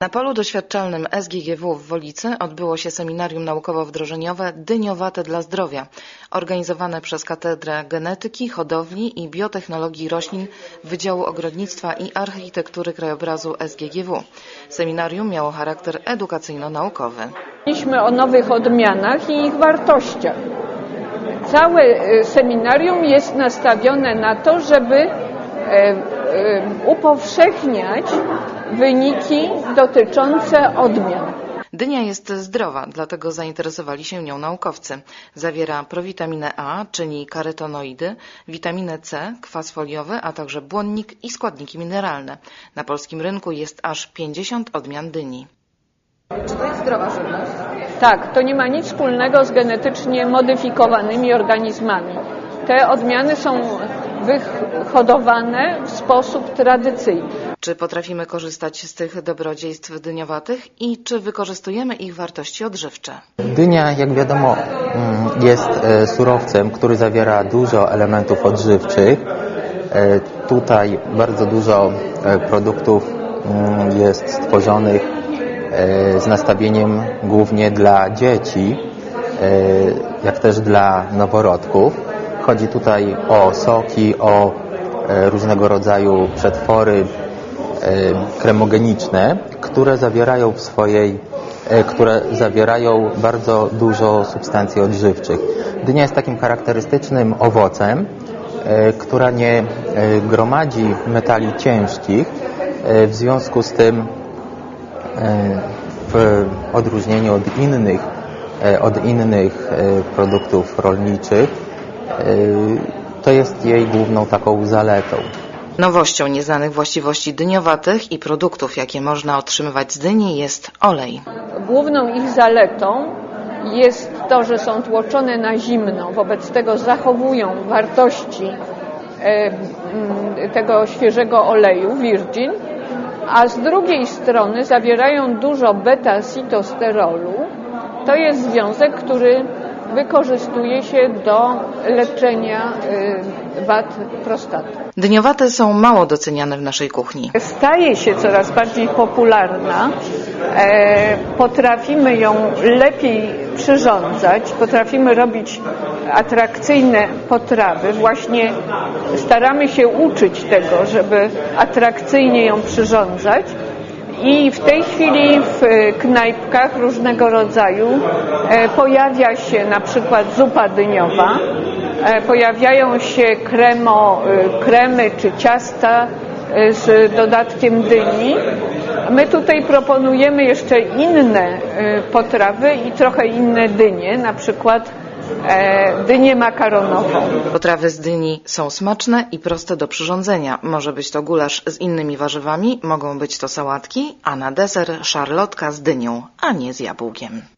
Na polu doświadczalnym SGGW w Wolicy odbyło się seminarium naukowo-wdrożeniowe Dyniowate dla zdrowia, organizowane przez Katedrę Genetyki, Hodowli i Biotechnologii Roślin Wydziału Ogrodnictwa i Architektury Krajobrazu SGGW. Seminarium miało charakter edukacyjno-naukowy. Mówiliśmy o nowych odmianach i ich wartościach. Całe e, seminarium jest nastawione na to, żeby e, upowszechniać wyniki dotyczące odmian. Dynia jest zdrowa, dlatego zainteresowali się nią naukowcy. Zawiera prowitaminę A, czyli karotenoidy, witaminę C, kwas foliowy, a także błonnik i składniki mineralne. Na polskim rynku jest aż 50 odmian dyni. Tak, to nie ma nic wspólnego z genetycznie modyfikowanymi organizmami. Te odmiany są wyhodowane w sposób tradycyjny. Czy potrafimy korzystać z tych dobrodziejstw dyniowatych i czy wykorzystujemy ich wartości odżywcze? Dynia, jak wiadomo, mm, jest e, surowcem, który zawiera dużo elementów odżywczych. E, Tutaj bardzo dużo e, produktów mm, jest stworzonych z nastawieniem głównie dla dzieci, jak też dla noworodków. Chodzi tutaj o soki, o e, różnego rodzaju przetwory e, kremogeniczne, które zawierają w swojej, e, które zawierają bardzo dużo substancji odżywczych. Dynia jest takim charakterystycznym owocem, która nie gromadzi metali ciężkich, w związku z tym w odróżnieniu od innych, od innych produktów rolniczych, to jest jej główną taką zaletą. Nowością nieznanych właściwości dyniowatych i produktów, jakie można otrzymywać z dyni jest olej. Główną ich zaletą jest to, że są tłoczone na zimno, wobec tego zachowują wartości e, mm, tego świeżego oleju virgin, a z drugiej strony zawierają dużo beta-sitosterolu. To jest związek, który wykorzystuje się do leczenia e, wad prostaty. Dyniowate są mało doceniane w naszej kuchni. staje się coraz bardziej popularna. E, potrafimy ją lepiej przyrządzać, potrafimy robić atrakcyjne potrawy. Właśnie staramy się uczyć tego, żeby atrakcyjnie ją przyrządzać. I w tej chwili w knajpkach różnego rodzaju e, pojawia się na przykład zupa dyniowa, e, pojawiają się kremo, e, kremy czy ciasta e, z dodatkiem dyni. My tutaj proponujemy jeszcze inne e, potrawy i trochę inne dynie, na przykład e, dynię makaronową. Potrawy z dyni są smaczne i proste do przyrządzenia. Może być to gulasz z innymi warzywami, mogą być to sałatki, a na deser szarlotka z dynią, a nie z jabłkiem.